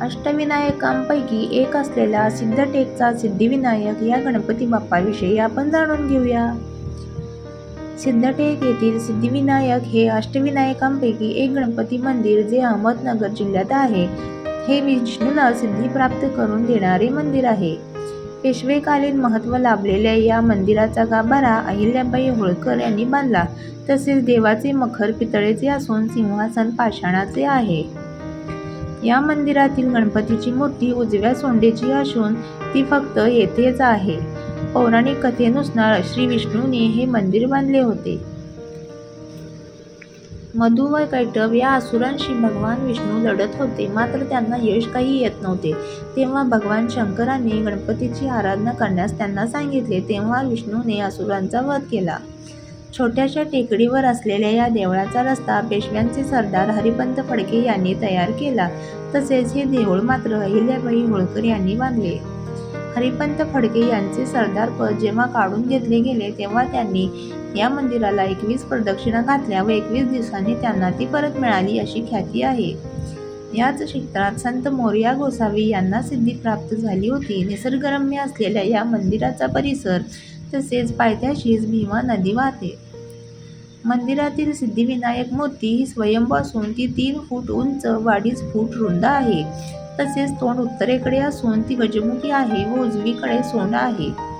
अष्टविनायकांपैकी एक असलेला सिद्धटेकचा सिद्धिविनायक या गणपती बाप्पाविषयी आपण जाणून घेऊया. सिद्धटेक येथील सिद्धिविनायक हे अष्टविनायकांपैकी एक गणपती मंदिर जे अहमदनगर जिल्ह्यात आहे. हे विष्णूला सिद्धी प्राप्त करून देणारे मंदिर आहे. पेशवेकालीन महत्त्व लाभलेल्या या मंदिराचा गाभारा अहिल्याबाई होळकर यांनी बांधला. तसेच देवाचे मखर पितळेचे असून सिंहासन पाषाणाचे आहे. या मंदिरातील गणपतीची मूर्ती उजव्या सोंडेची असून ती फक्त येथेच आहे. पौराणिक कथेनुसार श्री विष्णूने हे मंदिर बांधले होते. मधु व कैटव या असुरांशी भगवान विष्णू लढत होते मात्र त्यांना यश काही येत नव्हते. तेव्हा भगवान शंकराने गणपतीची आराधना करण्यास त्यांना सांगितले. तेव्हा विष्णूने असुरांचा वध केला. छोट्याशा टेकडीवर असलेल्या या देवळाचा रस्ता पेशव्यांचे सरदार हरिपंत फडके यांनी तयार केला. तसेच हे देऊळ मात्र अहिल्याबाई होळकर यांनी बांधले. हरिपंत फडके यांचे सरदारपद जेव्हा काढून घेतले गेले तेव्हा त्यांनी या मंदिराला एकवीस प्रदक्षिणा घातल्या व एकवीस दिवसांनी त्यांना ती परत मिळाली अशी ख्याती आहे. याच क्षेत्रात संत मोरया गोसावी यांना सिद्धी प्राप्त झाली होती. निसर्गरम्य असलेल्या या मंदिराचा परिसर तसेच पायथ्याशीच भीमा नदी वाहते. मंदिरातील सिद्धिविनायक मूर्ती ही स्वयंभू असून ती तीन फूट उंच व अडीच फूट रुंद आहे. तसेच तोंड उत्तरेकडे असून ती गजमुखी आहे व उजवीकडे सोंड आहे.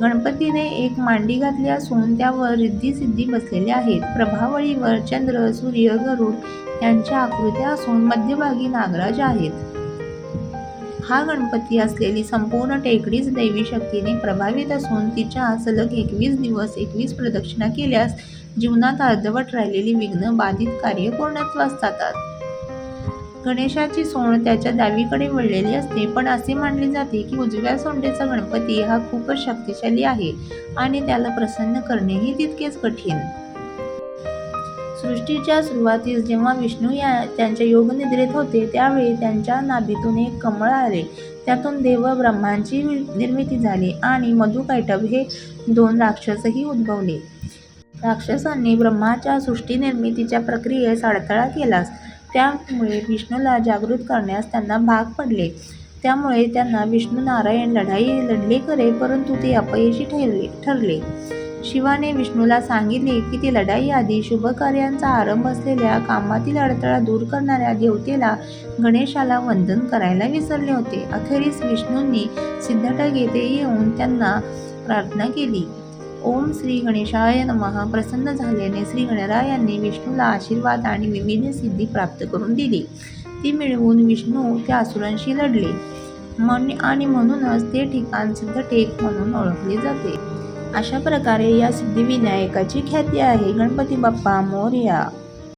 गणपतीने एक मांडी घातली असून त्यावर रिद्धी सिद्धी बसलेल्या आहेत. प्रभावळीवर चंद्र, सूर्य, गरुड यांच्या आकृत्या असून मध्यभागी नागराज आहेत. हा गणपती असलेली संपूर्ण टेकडीच दैवी शक्तीने प्रभावित असून तिच्या सलग एकवीस दिवस एकवीस प्रदक्षिणा केल्यास जीवनात अर्धवट राहिलेली विघ्न बाधित कार्य पूर्णत्वास जातात. गणेशाची सोंड त्याच्या डावीकडे वळलेली असते पण असे मानले जाते की उजव्या सोंडेचा गणपती हा खूपच शक्तिशाली आहे आणि त्याला प्रसन्न करणेही तितकेच कठीण. सृष्टीच्या सुरुवातीस जेव्हा विष्णू या त्यांच्या योगनिद्रेत होते त्यावेळी त्यांच्या नाभीतून एक कमळ आले. त्यातून देव ब्रह्मांची निर्मिती झाली आणि मधुकैटभ हे दोन राक्षसही उद्भवले. राक्षसांनी ब्रह्माच्या सृष्टिनिर्मितीच्या प्रक्रियेस अडथळा केलास त्यामुळे विष्णूला जागृत करण्यास त्यांना भाग पडले. त्यामुळे त्यांना विष्णू-नारायण लढाई लढले करे परंतु ते अपयशी ठरले ठरले. शिवाने विष्णूला सांगितले की ते लढाईआधी शुभकार्यांचा आरंभ असलेल्या कामातील अडथळा दूर करणाऱ्या देवतेला गणेशाला वंदन करायला विसरले होते. अखेरीस विष्णूंनी सिद्धटेक येथे येऊन त्यांना प्रार्थना केली. ओम श्री गणेशाय नमः प्रसन्न झाल्याने श्री गणरायांनी विष्णूला आशीर्वाद आणि विविध सिद्धी प्राप्त करून दिली. ती मिळवून विष्णू त्या असुरांशी लढले मन आणि म्हणूनच ते ठिकाण सिद्धटेक म्हणून ओळखले जाते. अशा प्रकारे या सिद्धिविनायकाची ख्याती आहे. गणपती बाप्पा मोर्या